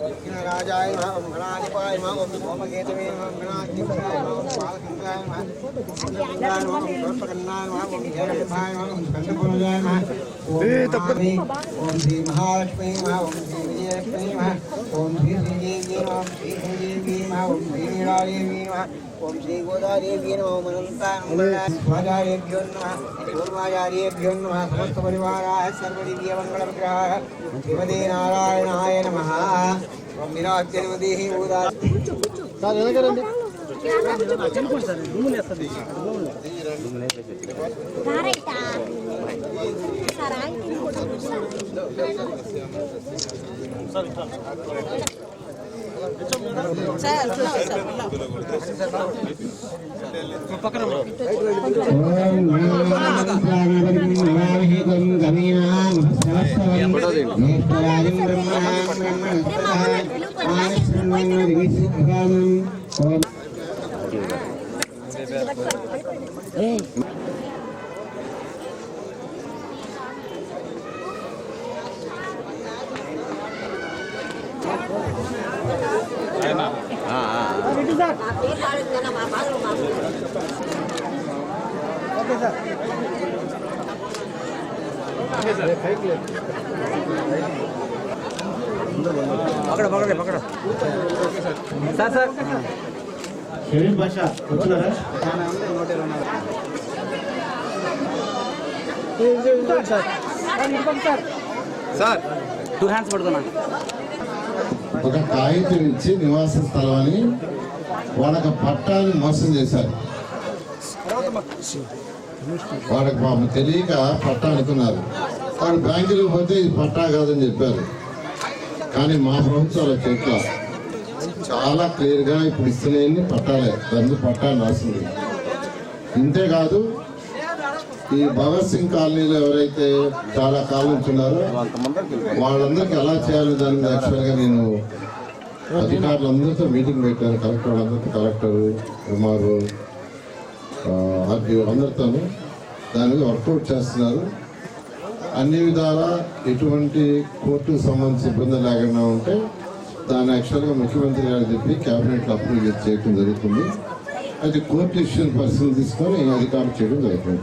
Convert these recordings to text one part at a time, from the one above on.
राजाय नमः ॐ गणाधिपाय नमः ॐ सोमकेतवे नमः ॐ गणाधिपाय नमः ॐ बालचन्द्राय नमः ॐ सर्पकन्नाय नमः ॐ जयललिताय नमः ॐ स्कन्दपूर्णजाय नमः ॐ श्रीमहालक्ष्मी नमः ॐ श्रीविजयलक्ष्मी नमः కందపురాయ ఓం శ్రీ మహాలక్ష్మీ ఓం శ్రీ విజయలక్ష్మీ ఓం శ్రీ శ్రీదేవి ఓం శ్రీ శ్రీదేవి ఓం శ్రీ నీలాదేవి ఓం శ్రీ గోదాదేవి ఓం అనంతాదేభ్యో నమ పూర్వాచార్యేభ్యో నమ. సమస్త పరివారాయ సర్వదివ్య మంగళ విగ్రహాయ శ్రీమతే నారాయణాయ నమ బ్రహ్మ ఊదా Kareta. Sarang ఓం షరీఫ్ భాష వచ్చినారా సార్. టూ హ్యాండ్స్ పడుతున్నా ఒక కాగితం ఇచ్చి నివాస స్థలం అని వాళ్ళకి పట్టాన్ని మోసం చేశారు. వాళ్ళకి పాపం తెలియక పట్టా అనుకున్నారు వాడు బ్యాంకులో పోతే ఇది పట్టా కాదని చెప్పారు. కానీ మా ప్రభుత్వం అలా చెట్ల చాలా క్లియర్గా ఇప్పుడు ఇస్తలేని పట్టాలే. దాన్ని పట్టా నాసింది ఇంతేకాదు ఈ భగత్ సింగ్ కాలనీలో ఎవరైతే చాలా కాలం ఉన్నారో వాళ్ళందరికీ ఎలా చేయాలి దాని యాక్చువల్గా నేను అధికారులందరితో మీటింగ్ పెట్టాను. కలెక్టర్ వాళ్ళందరితో కలెక్టర్ కుమారు ఆర్టీఓ అందరితోనూ దాని మీద వర్కౌట్ చేస్తున్నారు. అన్ని విధాల ఎటువంటి కోర్టుకు సంబంధించి ఇబ్బంది లేకుండా ఉంటే దాన్ని యాక్చువల్గా ముఖ్యమంత్రి గారు చెప్పి క్యాబినెట్లో అప్రూవ్ చేయడం జరుగుతుంది. అయితే కోర్టు ఇష్యూ పరిస్థితులు తీసుకొని అధికారం చేయడం జరుగుతుంది.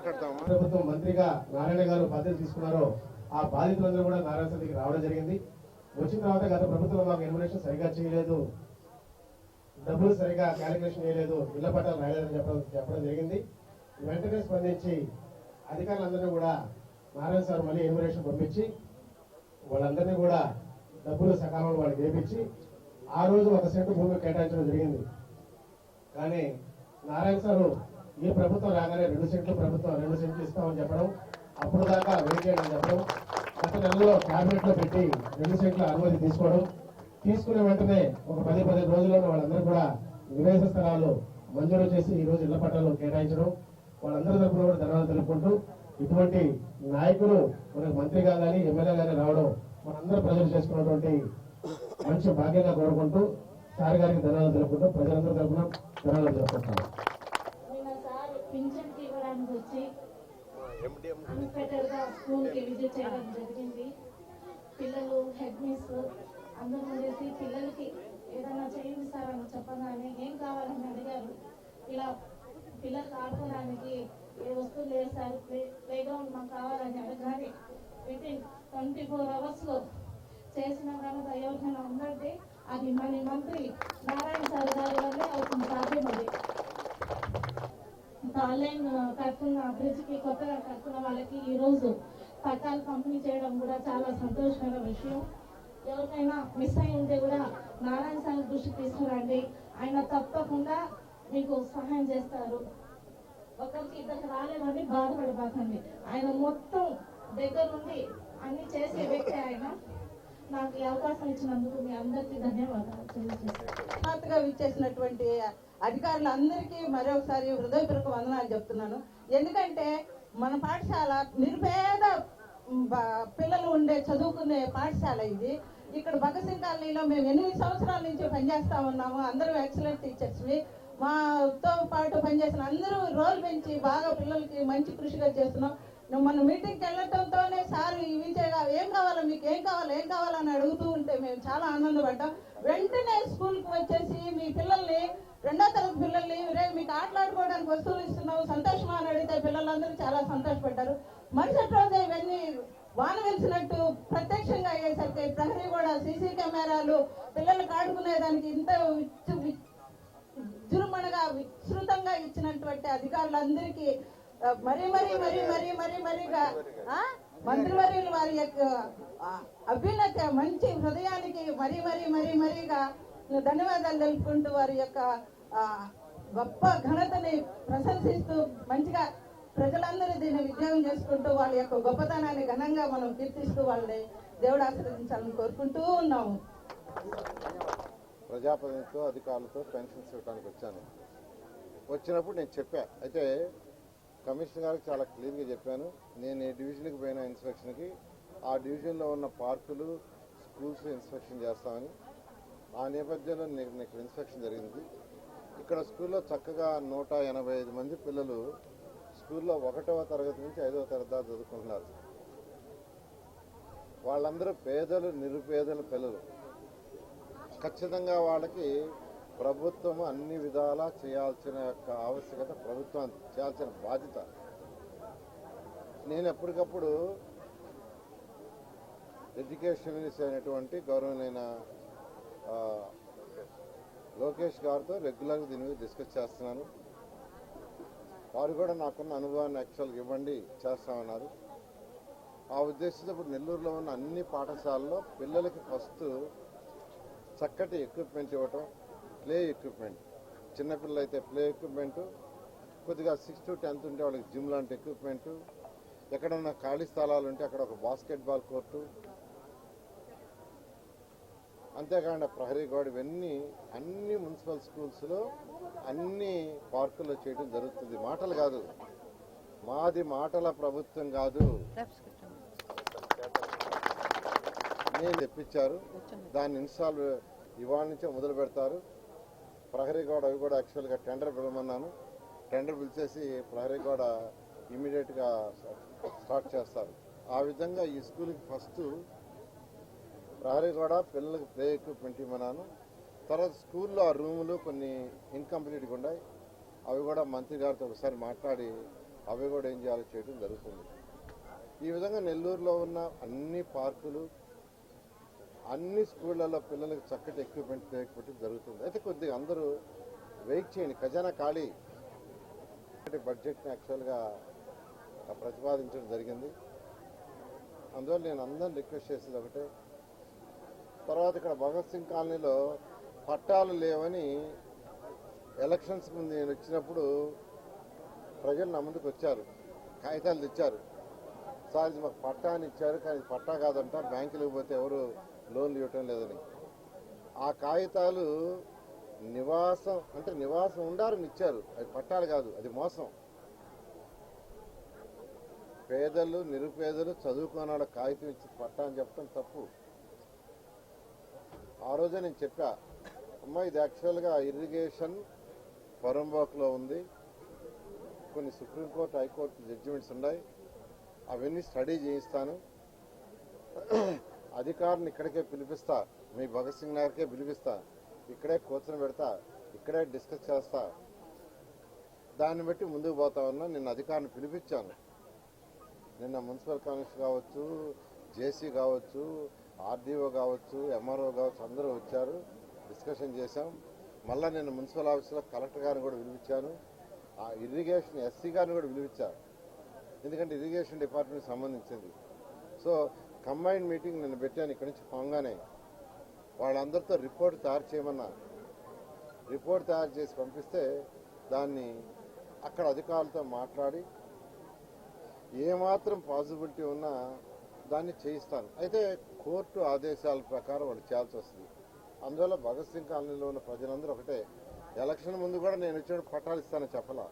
ప్రభుత్వం మంత్రిగా నారాయణ గారు బాధ్యత తీసుకున్నారో ఆ బాధితులందరూ కూడా నారాయణ సమితికి రావడం జరిగింది. వచ్చిన తర్వాత గత ప్రభుత్వం మాకు ఇన్ఫర్మేషన్ సరిగా చేయలేదు. డబ్బులు సరిగా క్యాలిక్యులేషన్ చేయలేదు. ఇళ్ళ పట్టాలు రాయలేదని చెప్పడం చెప్పడం జరిగింది. వెంటనే స్పందించి అధికారులందరినీ కూడా నారాయణ సార్ మళ్ళీ ఇన్ఫర్మేషన్ పంపించి వాళ్ళందరినీ కూడా డబ్బులు సకాలంలో వాళ్ళకి వేపించి ఆ రోజు ఒక సెంటు భూమి కేటాయించడం జరిగింది. కానీ నారాయణ సారు ఈ ప్రభుత్వం రాగానే రెండు సెంట్లు ప్రభుత్వం రెండు సెంట్లు ఇస్తామని చెప్పడం అప్పుడు దాకా వెయిట్ చేయడం చెప్పడం గత నెలలో క్యాబినెట్లో పెట్టి రెండు సెంట్ల అనుమతి తీసుకోవడం తీసుకునే వెంటనే ఒక పది పది రోజుల్లోనే వాళ్ళందరూ కూడా నివేశ స్థలాలు మంజూరు చేసి ఈ రోజు ఇళ్ళ పట్టాలు కేటాయించడం వాళ్ళందరి తరఫున కూడా ధన్యవాదాలు తెలుపుకుంటూ ఇటువంటి నాయకులు మనకు మంత్రిగా కానీ ఎమ్మెల్యే గానీ రావడం మనందరూ ప్రజలు చేసుకున్నటువంటి మంచి భాగ్యంగా కోరుకుంటూ సార్ గారికి ధన్యవాదాలు తెలుపుకుంటూ ప్రజలందరూ తరఫున ధన్యవాదాలు తెలుపుకుంటాను పింఛన్కి ఇవ్వడానికి వచ్చి అన్పెటర్గా స్కూల్కి విజిట్ చేయడం జరిగింది. పిల్లలు హెడ్ మిస్ అందరూ ఉండేసి పిల్లలకి ఏదైనా చేయండి సార్ అని చెప్పగానే ఏం కావాలని అడిగారు. ఇలా పిల్లలకి ఆడుకోవడానికి ఏ వస్తువు లేదు సార్ ప్లే ప్లే గ్రౌండ్ మాకు కావాలని అడగానే విత్ ఇన్ ట్వంటీ ఫోర్ అవర్స్లో చేసిన కనుక ఎవరికైనా ఉందంటే అది మన మంత్రి నారాయణ సార్ గారి వల్లే అవుతుంది సాధ్యం అది ఆన్లైన్ కడుతున్న బ్రిడ్జ్కి కొత్తగా కడుతున్న వాళ్ళకి ఈరోజు పథకాలు పట్టాలు పంపిణీ చేయడం కూడా చాలా సంతోషకర విషయం. ఎవరికైనా మిస్ అయి ఉంటే కూడా నారాయణ సార్ దృష్టికి తీసుకురండి. ఆయన తప్పకుండా మీకు సహాయం చేస్తారు. ఒకరికి ఇద్దరికి రాలేదని బాధపడబాకండి. ఆయన మొత్తం దగ్గరుండి అన్ని చేసే వ్యక్తి ఆయన. నాకు ఈ అవకాశం ఇచ్చినందుకు మీ అందరికీ ధన్యవాదాలు తెలియజేస్తాను. హఠాత్తుగా విచ్చేసినటువంటి అధికారులందరికీ మరొకసారి హృదయపూర్వక వందనాలు చెప్తున్నాను. ఎందుకంటే మన పాఠశాల నిర్భేద పిల్లలు ఉండే చదువుకునే పాఠశాల ఇది. ఇక్కడ భగత్ సింగ్ కాలనీలో మేము ఎనిమిది సంవత్సరాల నుంచి పనిచేస్తా ఉన్నాము. అందరూ ఎక్సలెంట్ టీచర్స్వి. మాతో పాటు పనిచేసిన అందరూ రోల్ పెంచి బాగా పిల్లలకి మంచి కృషిగా చేస్తున్నాం. మన మీటింగ్కి వెళ్ళటంతోనే సార్ ఇవి చేయగా ఏం కావాలో మీకు ఏం కావాలి ఏం కావాలని అడుగుతూ ఉంటే మేము చాలా ఆనందపడ్డాం. వెంటనే స్కూల్కి వచ్చేసి మీ పిల్లల్ని రెండో తరగతి పిల్లల్ని రే మీకు ఆటలాడుకోవడానికి వస్తువులు ఇస్తున్నావు సంతోషమా? అని అడిగితే పిల్లలందరూ చాలా సంతోషపడ్డారు. మరుసటి రోజు ఇవన్నీ వాన వెలిసినట్టు ప్రత్యక్షంగా అయ్యేసరికి ప్రహరీ కూడా సీసీ కెమెరాలు పిల్లలు ఆడుకునేదానికి ఇంత విజృంభణగా విస్తృతంగా ఇచ్చినటువంటి అధికారులందరికీ మరీ మరీ మరీ మరీ మరీ మరీగా మంత్రివర్యులు వారి యొక్క అభ్యున్నత మంచి హృదయానికి మరీ మరీ మరీ మరీగా ధన్యవాదాలు తెలుపుకుంటూ వారి యొక్క గొప్ప ఘనతని ప్రశంసిస్తూ మంచిగా ప్రజలందరూ దీన్ని విజయం చేసుకుంటూ వాళ్ళ యొక్క గొప్పతనాన్ని ఘనంగా మనం కీర్తిస్తూ వాళ్ళని దేవుడు ఆశ్రదించాలని కోరుకుంటూ ఉన్నాము. ప్రజాప్రతినిధితో అధికారులతో పెన్షన్స్ ఇవ్వడానికి వచ్చాను. వచ్చినప్పుడు నేను చెప్పా. అయితే కమిషనర్ గారికి చాలా క్లియర్గా చెప్పాను. నేను ఏ డివిజన్కి పోయిన ఇన్స్పెక్షన్కి ఆ డివిజన్లో ఉన్న పార్కులు స్కూల్స్ ఇన్స్పెక్షన్ చేస్తామని. ఆ నేపథ్యంలో నేను ఇక్కడ ఇన్స్పెక్షన్ జరిగింది. ఇక్కడ స్కూల్లో చక్కగా నూట ఎనభై ఐదు మంది పిల్లలు స్కూల్లో ఒకటవ తరగతి నుంచి ఐదవ తరగతి దాకా చదువుకుంటున్నారు. వాళ్ళందరూ పేదలు నిరుపేదల పిల్లలు. ఖచ్చితంగా వాళ్ళకి ప్రభుత్వం అన్ని విధాలా చేయాల్సిన యొక్క ఆవశ్యకత ప్రభుత్వం చేయాల్సిన బాధ్యత. నేను ఎప్పటికప్పుడు ఎడ్యుకేషన్ మినిస్టర్ అయినటువంటి గౌరవనైన లోకేష్ గారితో రెగ్యులర్గా దీని మీద డిస్కస్ చేస్తున్నాను. వారు కూడా నాకున్న అనుభవాన్ని యాక్చువల్గా ఇవ్వండి చేస్తామన్నారు. ఆ ఉద్దేశంతో ఇప్పుడు నెల్లూరులో ఉన్న అన్ని పాఠశాలల్లో పిల్లలకి ఫస్ట్ చక్కటి ఎక్విప్మెంట్ ఇవ్వటం ప్లే ఎక్విప్మెంట్ చిన్నపిల్లలు అయితే ప్లే ఎక్విప్మెంట్ కొద్దిగా సిక్స్ టు టెన్త్ ఉంటే వాళ్ళకి జిమ్ లాంటి ఎక్విప్మెంటు ఎక్కడన్నా ఖాళీ స్థలాలు ఉంటే అక్కడ ఒక బాస్కెట్బాల్ కోర్టు అంతేకాకుండా ప్రహరీ గోడ ఇవన్నీ అన్ని మున్సిపల్ స్కూల్స్లో అన్ని పార్కుల్లో చేయడం జరుగుతుంది. మాటలు కాదు. మాది మాటల ప్రభుత్వం కాదు. నేను తెప్పించారు. దాన్ని ఇన్స్టాల్ ఇవాళ నుంచే మొదలు పెడతారు. ప్రహరీ గోడ అవి కూడా యాక్చువల్గా టెండర్ పిలవమన్నాను. టెండర్ పిలిచేసి ప్రహరీ గోడ ఇమీడియట్గా స్టార్ట్ చేస్తారు. ఆ విధంగా ఈ స్కూల్కి ఫస్ట్ ప్రహరీ కూడా పిల్లలకు ప్లే ఎక్విప్మెంట్ ఇవ్వనాను తర్వాత స్కూల్లో ఆ రూములు కొన్ని ఇన్కంప్లీట్గా ఉన్నాయి. అవి కూడా మంత్రి గారితో ఒకసారి మాట్లాడి అవి కూడా ఏం చేయాలో చేయడం జరుగుతుంది. ఈ విధంగా నెల్లూరులో ఉన్న అన్ని పార్కులు అన్ని స్కూళ్ళల్లో పిల్లలకు చక్కటి ఎక్విప్మెంట్ ఎక్విప్మెంట్ జరుగుతుంది. అయితే కొద్దిగా అందరూ వెయిట్ చేయండి. ఖజానా ఖాళీ. బడ్జెట్ని యాక్చువల్గా ప్రతిపాదించడం జరిగింది. అందువల్ల నేను అందరిని రిక్వెస్ట్ చేసేది ఒకటే తర్వాత ఇక్కడ భగత్ సింగ్ కాలనీలో పట్టాలు లేవని ఎలక్షన్స్ ముందు నేను వచ్చినప్పుడు ప్రజలు నా ముందుకు వచ్చారు. కాగితాలు తెచ్చారు. సార్ ఇది మాకు పట్టా అని ఇచ్చారు కానీ ఇది పట్టా కాదంట బ్యాంకులకు పోతే ఎవరు లోన్లు ఇవ్వటం లేదని. ఆ కాగితాలు నివాసం అంటే నివాసం ఉండాలని ఇచ్చారు. అది పట్టాలు కాదు అది మోసం. పేదలు నిరుపేదలు చదువుకున్నాడు కాగితం ఇచ్చి పట్టా అని చెప్పడం తప్పు. ఆ రోజే నేను చెప్పా అమ్మా ఇది యాక్చువల్గా ఇరిగేషన్ పరంబాక్లో ఉంది. కొన్ని సుప్రీంకోర్టు హైకోర్టు జడ్జిమెంట్స్ ఉన్నాయి. అవన్నీ స్టడీ చేయిస్తాను. అధికారులను ఇక్కడికే పిలిపిస్తా. మీ భగత్ సింగ్ నగర్కే పిలిపిస్తా. ఇక్కడే కూర్చొని పెడతా. ఇక్కడే డిస్కస్ చేస్తా. దాన్ని బట్టి ముందుకు పోతా ఉన్నా నిన్న అధికారిని పిలిపించాను. నిన్న మున్సిపల్ కమిషనర్ కావచ్చు జేసీ కావచ్చు ఆర్డీఓ కావచ్చు ఎంఆర్ఓ కావచ్చు అందరూ వచ్చారు. డిస్కషన్ చేశాం. మళ్ళా నేను మున్సిపల్ ఆఫీస్లో కలెక్టర్ గారిని కూడా పిలిపించాను. ఆ ఇరిగేషన్ ఎస్సీ గారిని కూడా పిలిపించాను ఎందుకంటే ఇరిగేషన్ డిపార్ట్మెంట్ సంబంధించింది. సో కంబైన్డ్ మీటింగ్ నేను పెట్టాను ఇక్కడి నుంచి పొంగానే. వాళ్ళందరితో రిపోర్ట్ తయారు చేయమన్నా రిపోర్ట్ తయారు చేసి పంపిస్తే దాన్ని అక్కడ అధికారులతో మాట్లాడి ఏమాత్రం పాసిబిలిటీ ఉన్నా దాన్ని చేయిస్తాను అయితే కోర్టు ఆదేశాల ప్రకారం వాళ్ళు చేయాల్సి వస్తుంది. అందువల్ల భగత్ సింగ్ కాలనీలో ఉన్న ప్రజలందరూ ఒకటే ఎలక్షన్ ముందు కూడా నేను వచ్చిన పట్టాలు ఇస్తానని చెప్పలా?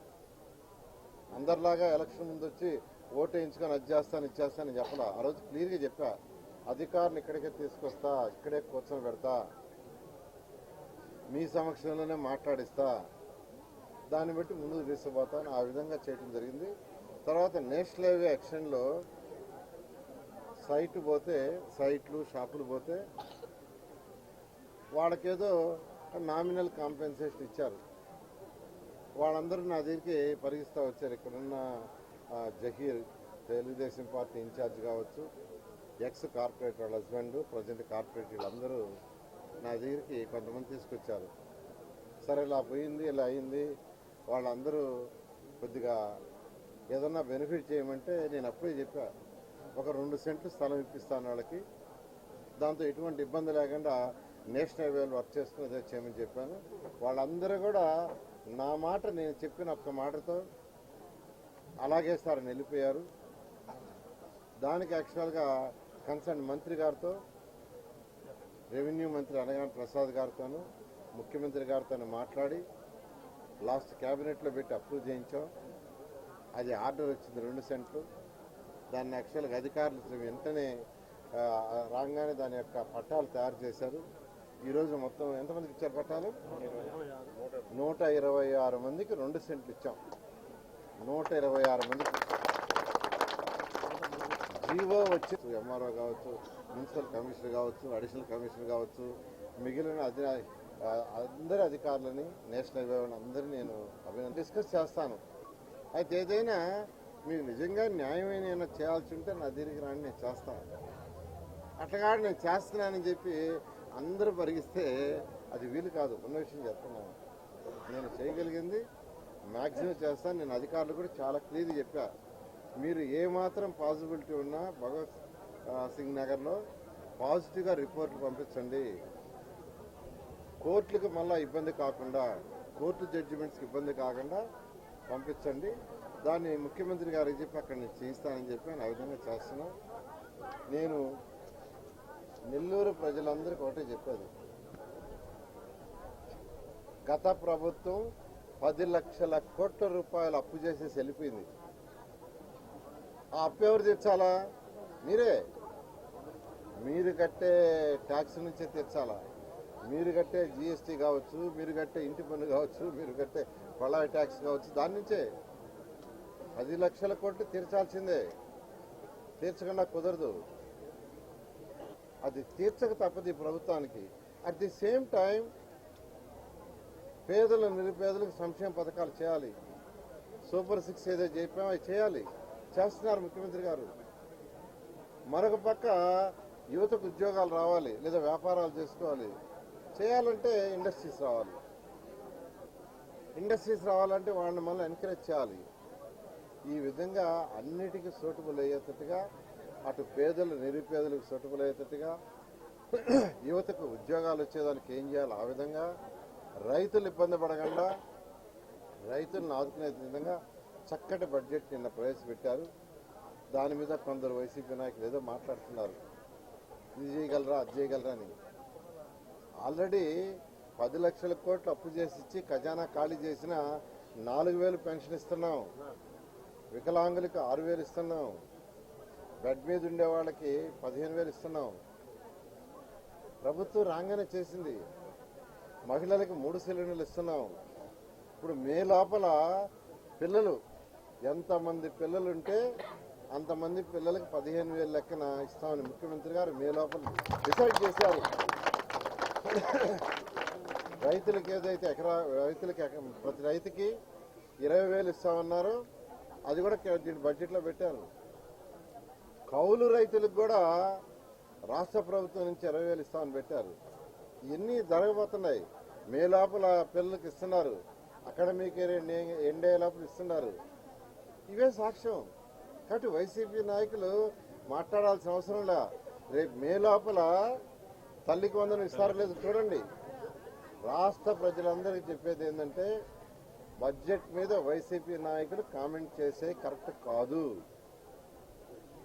అందరిలాగా ఎలక్షన్ ముందు వచ్చి ఓటు వేయించుకొని అది చేస్తాను ఇది చేస్తానని చెప్పలా? ఆ రోజు క్లియర్గా చెప్పా అధికారులు ఇక్కడికే తీసుకొస్తా ఇక్కడే కూర్చొని పెడతా మీ సమక్షంలోనే మాట్లాడిస్తా దాన్ని బట్టి ముందుకు తీసుకుపోతాను ఆ విధంగా చేయడం జరిగింది. తర్వాత నేషనల్ హైవే యాక్షన్లో సైట్ పోతే సైట్లు షాపులు పోతే వాళ్ళకేదో నామినల్ కాంపెన్సేషన్ ఇచ్చారు. వాళ్ళందరూ నా దగ్గరికి పరిగిస్తూ వచ్చారు. ఇక్కడున్న జహీర్ తెలుగుదేశం పార్టీ ఇన్ఛార్జ్ కావచ్చు ఎక్స్ కార్పొరేట్ వాళ్ళ హస్బెండ్ ప్రజెంట్ కార్పొరేట్ వీళ్ళందరూ నా దగ్గరికి కొంతమంది తీసుకొచ్చారు. సరే ఇలా పోయింది ఇలా అయింది. వాళ్ళందరూ కొద్దిగా ఏదన్నా బెనిఫిట్ చేయమంటే నేను అప్పుడే చెప్పా. ఒక రెండు సెంట్లు స్థలం ఇప్పిస్తాను వాళ్ళకి. దాంతో ఎటువంటి ఇబ్బంది లేకుండా నేషనల్ హైవేలు వర్క్ చేసుకుని చేయమని చెప్పాను. వాళ్ళందరూ కూడా నా మాట నేను చెప్పిన ఒక్క మాటతో అలాగే సార్ వెళ్ళిపోయారు. దానికి యాక్చువల్గా కన్సర్న్ మంత్రి గారితో రెవెన్యూ మంత్రి అనగా ప్రసాద్ గారితోనూ ముఖ్యమంత్రి గారితో మాట్లాడి లాస్ట్ క్యాబినెట్లో పెట్టి అప్రూవ్ చేయించాం. అది ఆర్డర్ వచ్చింది రెండు సెంట్లు. దాన్ని యాక్చువల్గా అధికారులు వెంటనే రాగానే దాని యొక్క పట్టాలు తయారు చేశారు. ఈరోజు మొత్తం ఎంతమందికి ఇచ్చారు పట్టాలు? నూట ఇరవై ఆరు మందికి రెండు సెంట్లు ఇచ్చాం. నూట ఇరవై ఆరు మందికి. జీవో వచ్చి ఎంఆర్ఓ కావచ్చు మున్సిపల్ కమిషనర్ కావచ్చు అడిషనల్ కమిషనర్ కావచ్చు మిగిలిన అధి అందరి అధికారులని నేషనల్ హైవే అందరినీ నేను అభినందన డిస్కస్ చేస్తాను. అయితే ఏదైనా మీరు నిజంగా న్యాయమైన ఏమైనా చేయాల్సి ఉంటే నా దీనికి రాని నేను చేస్తాను. అట్లా నేను చేస్తున్నానని చెప్పి అందరూ పరిగిస్తే అది వీలు కాదు. ఉన్న విషయం చెప్తున్నాను. నేను చేయగలిగింది మ్యాక్సిమం చేస్తాను. నేను అధికారులు కూడా చాలా క్లియర్ చెప్పా. మీరు ఏమాత్రం పాసిబిలిటీ ఉన్నా భగవత్ సింగ్ నగర్లో పాజిటివ్గా రిపోర్ట్లు పంపించండి. కోర్టులకు మళ్ళీ ఇబ్బంది కాకుండా కోర్టు జడ్జిమెంట్స్కి ఇబ్బంది కాకుండా పంపించండి. దాన్ని ముఖ్యమంత్రి గారికి చెప్పి అక్కడ నేను చేయిస్తానని చెప్పి నేను ఆ విధంగా చేస్తున్నాం. నేను నెల్లూరు ప్రజలందరికీ ఒకటే చెప్పేది. గత ప్రభుత్వం పది లక్షల కోట్ల రూపాయలు అప్పు చేసేసి వెళ్ళిపోయింది ఆ అప్పు ఎవరు తీర్చాలా? మీరే. మీరు కట్టే ట్యాక్స్ నుంచే తీర్చాలా? మీరు కట్టే జిఎస్టీ కావచ్చు మీరు కట్టే ఇంటి పన్ను కావచ్చు మీరు కట్టే పళ్ళ ట్యాక్స్ కావచ్చు దాని నుంచే. పది లక్షల కోట్లు తీర్చాల్సిందే. తీర్చకుండా కుదరదు. అది తీర్చక తప్పదు ఈ ప్రభుత్వానికి. అట్ ది సేమ్ టైం పేదలు నిరుపేదలకు సంక్షేమ పథకాలు చేయాలి. సూపర్ సిక్స్ ఏదో చెప్పామో అవి చేయాలి. చేస్తున్నారు ముఖ్యమంత్రి గారు. మరొక పక్క యువతకు ఉద్యోగాలు రావాలి లేదా వ్యాపారాలు చేసుకోవాలి. చేయాలంటే ఇండస్ట్రీస్ రావాలి. ఇండస్ట్రీస్ రావాలంటే వాళ్ళని మళ్ళీ ఎంకరేజ్ చేయాలి. ఈ విధంగా అన్నిటికీ సూటబుల్ అయ్యేటట్టుగా అటు పేదలు నిరుపేదలకు సూటబుల్ అయ్యేటట్టుగా యువతకు ఉద్యోగాలు వచ్చేదానికి ఏం చేయాలి? ఆ విధంగా రైతులు ఇబ్బంది పడకుండా రైతులను ఆదుకునే విధంగా చక్కటి బడ్జెట్ నిన్న ప్రవేశపెట్టారు. దాని మీద కొందరు వైసీపీ నాయకులు ఏదో మాట్లాడుతున్నారు. ఇది చేయగలరా అది చేయగలరా అని. ఆల్రెడీ పది లక్షల కోట్లు అప్పు చేసి ఇచ్చి ఖజానా ఖాళీ చేసిన నాలుగు వేలు పెన్షన్ ఇస్తున్నాం. వికలాంగులకు ఆరు వేలు ఇస్తున్నాం. బెడ్ మీద ఉండే వాళ్ళకి పదిహేను వేలు ఇస్తున్నాం. ప్రభుత్వం రాగానే చేసింది. మహిళలకు మూడు సిలిండర్లు ఇస్తున్నాం. ఇప్పుడు మే లోపల పిల్లలు ఎంతమంది పిల్లలు ఉంటే అంతమంది పిల్లలకు పదిహేను వేల లెక్కన ఇస్తామని ముఖ్యమంత్రి గారు మే లోపల డిసైడ్ చేశారు. రైతులకు ఏదైతే ఎకరా రైతులకి ప్రతి రైతుకి ఇరవై వేలు ఇస్తామన్నారు. అది కూడా కే- దీని బడ్జెట్లో పెట్టారు. కౌలు రైతులకు కూడా రాష్ట్ర ప్రభుత్వం నుంచి ఇరవై వేలు ఇస్తామని పెట్టారు. ఇవన్నీ జరగబోతున్నాయి. మే లోపల పిల్లలకు ఇస్తున్నారు. అకాడమిక్ ఎండే లోపల ఇస్తున్నారు. ఇవే సాక్ష్యం. కాబట్టి వైసీపీ నాయకులు మాట్లాడాల్సిన అవసరం లే. రేపు మే లోపల తల్లికి వందనం ఇస్తారో లేదో చూడండి. రాష్ట్ర ప్రజలందరికీ చెప్పేది ఏంటంటే బడ్జెట్ మీద వైసీపీ నాయకుడు కామెంట్ చేసే కరెక్ట్ కాదు.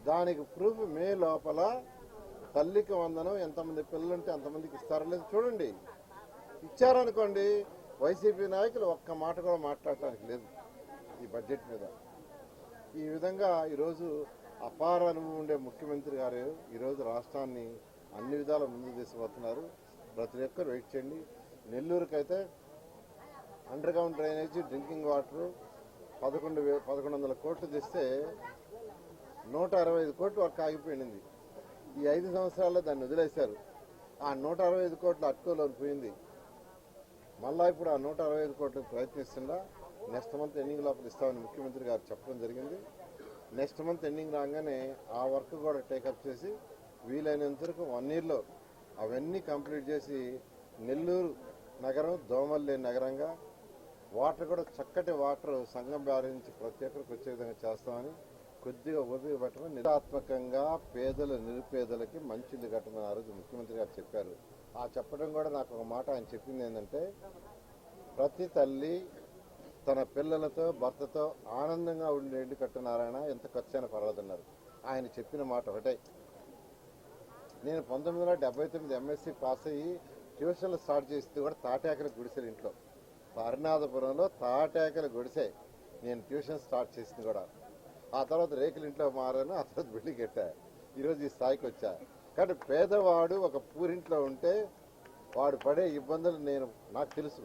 దానికి ప్రూఫ్ మే లోపల తల్లికి వందనం ఎంతమంది పిల్లలుంటే అంతమందికి ఇస్తారో లేదు చూడండి. ఇచ్చారనుకోండి వైసీపీ నాయకులు ఒక్క మాట కూడా మాట్లాడటానికి లేదు ఈ బడ్జెట్ మీద. ఈ విధంగా ఈరోజు అపార అనుభవం ఉండే ముఖ్యమంత్రి గారు ఈరోజు రాష్ట్రాన్ని అన్ని విధాల ముందు తీసుకుపోతున్నారు. ప్రతి ఒక్కరు వెయిట్ చేయండి. నెల్లూరుకైతే underground drainage drinking water పదకొండు వే పదకొండు వందల కోట్లు తెస్తే నూట అరవై ఐదు కోట్లు వర్క్ ఆగిపోయింది. ఈ ఐదు సంవత్సరాల్లో దాన్ని వదిలేశారు. ఆ నూట అరవై ఐదు కోట్లు అట్టుకోలోని పోయింది. మళ్ళా ఇప్పుడు ఆ నూట అరవై ఐదు కోట్లు ప్రయత్నిస్తుందా నెక్స్ట్ మంత్ ఎండింగ్ లోపల ఇస్తామని ముఖ్యమంత్రి గారు చెప్పడం జరిగింది. నెక్స్ట్ మంత్ ఎండింగ్ రాగానే ఆ వర్క్ కూడా టేకప్ చేసి వీలైనంత వరకు వన్ ఇయర్లో అవన్నీ కంప్లీట్ చేసి నెల్లూరు నగరం దోమలు లేని నగరంగా వాటర్ కూడా చక్కటి వాటర్ సంఘం బారి నుంచి ప్రతి ఒక్కరికి వచ్చే విధంగా చేస్తామని కొద్దిగా ఓపిక పట్టమని నిరాత్మకంగా పేదల నిరుపేదలకి మంచి ఇల్లు కట్టమని ఆ రోజు ముఖ్యమంత్రి గారు చెప్పారు. ఆ చెప్పడం కూడా నాకు ఒక మాట ఆయన చెప్పింది ఏంటంటే ప్రతి తల్లి తన పిల్లలతో భర్తతో ఆనందంగా ఉండే ఇల్లు కట్టున్నారాయణ ఎంత ఖర్చైనా పర్వాలన్నారు ఆయన చెప్పిన మాట ఒకటే. నేను పంతొమ్మిది వందల డెబ్బై తొమ్మిది ఎంఎస్సీ పాస్ అయ్యి ట్యూషన్లు స్టార్ట్ చేస్తే కూడా తాటాకర గుడిసెలు ఇంట్లో. హరినాథపురంలో తాటాకలు గుడిసె. నేను ట్యూషన్ స్టార్ట్ చేసింది కూడా. ఆ తర్వాత రేకుల ఇంట్లో మారాను ఆ తర్వాత బిల్డింగ్ కట్టా. ఈరోజు ఈ స్థాయికి వచ్చా. కానీ పేదవాడు ఒక పూరింట్లో ఉంటే వాడు పడే ఇబ్బందులు నేను నాకు తెలుసు.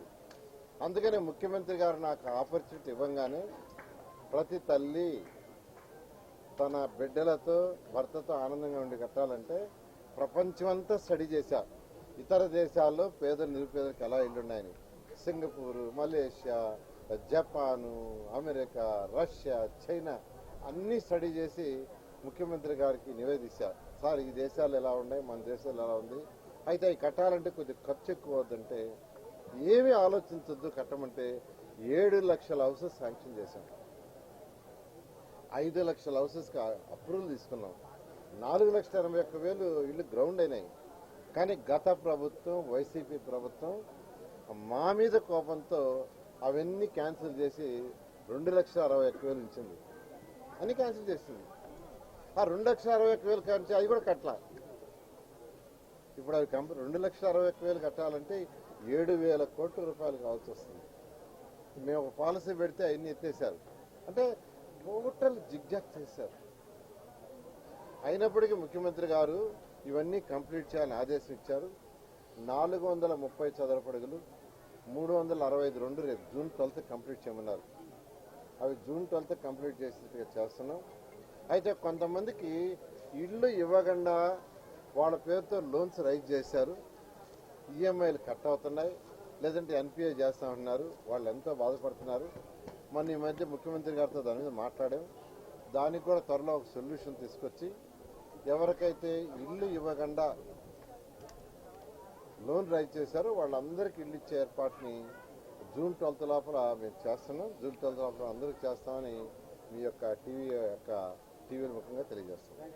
అందుకనే ముఖ్యమంత్రి గారు నాకు ఆపర్చునిటీ ఇవ్వగానే ప్రతి తల్లి తన బిడ్డలతో భర్తతో ఆనందంగా ఉండి కట్టాలంటే ప్రపంచమంతా స్టడీ చేశా. ఇతర దేశాల్లో పేదలు నిరుపేదలకు ఎలా ఇల్లున్నాయని. Singapore Malaysia Japan America Russia China అన్నీ స్టడీ చేసి ముఖ్యమంత్రి గారికి నివేదించారు సార్ ఈ దేశాలు ఎలా ఉన్నాయి? మన దేశాలు ఎలా ఉంది? అయితే అవి కట్టాలంటే కొద్దిగా ఖర్చు ఎక్కువ అవుతుందంటే ఏమీ ఆలోచించద్దు. కట్టమంటే ఏడు లక్షల హౌసెస్ శాంక్షన్ చేశాం. ఐదు లక్షల హౌసెస్కి అప్రూవల్ తీసుకున్నాం. నాలుగు లక్షల ఎనభై ఒక్క వేలు ఇల్లు గ్రౌండ్ అయినాయి. కానీ గత ప్రభుత్వం వైసీపీ ప్రభుత్వం మా మీద కోపంతో అవన్నీ క్యాన్సిల్ చేసి రెండు లక్షల అరవై ఒక్క వేలు ఇచ్చింది. అని క్యాన్సిల్ చేసింది. ఆ రెండు లక్షల అరవై ఒక్క వేలు క్యాన్సిల్ అవి కూడా కట్టలా. ఇప్పుడు అవి కంపెనీ రెండు లక్షల అరవై ఒక్క వేలు కట్టాలంటే ఏడు వేల కోట్ల రూపాయలు కావాల్సి వస్తుంది. మేము ఒక పాలసీ పెడితే అవన్నీ ఎత్తేసారు అంటే టోటల్ జిగ్జాక్ చేశారు. అయినప్పటికీ ముఖ్యమంత్రి గారు ఇవన్నీ కంప్లీట్ చేయాలని ఆదేశం ఇచ్చారు. నాలుగు వందల ముప్పై చదరపడుగులు మూడు వందల అరవై ఐదు రెండు రేపు జూన్ ట్వెల్త్ కంప్లీట్ చేయమన్నారు. అవి జూన్ ట్వెల్త్ కంప్లీట్ చేసేట్టుగా చేస్తున్నాం. అయితే కొంతమందికి ఇల్లు ఇవ్వకుండా వాళ్ళ పేరుతో లోన్స్ రైజ్ చేశారు. ఈఎంఐలు కట్ అవుతున్నాయి. లేదంటే ఎన్పిఐ చేస్తామంటున్నారు. వాళ్ళు ఎంతో బాధపడుతున్నారు. మొన్న ఈ మధ్య ముఖ్యమంత్రి గారితో దాని మీద మాట్లాడాం. దానికి కూడా త్వరలో ఒక సొల్యూషన్ తీసుకొచ్చి ఎవరికైతే ఇల్లు ఇవ్వకుండా లోన్ రైజ్ చేశారో. వాళ్ళందరికీ ఇల్లు ఇచ్చే ఏర్పాటుని జూన్ ట్వెల్త్ లోపల మేము చేస్తున్నాం. జూన్ ట్వెల్త్ లోపల అందరికి చేస్తామని మీ యొక్క టీవీ యొక్క టీవీల ముఖంగా తెలియజేస్తున్నాం.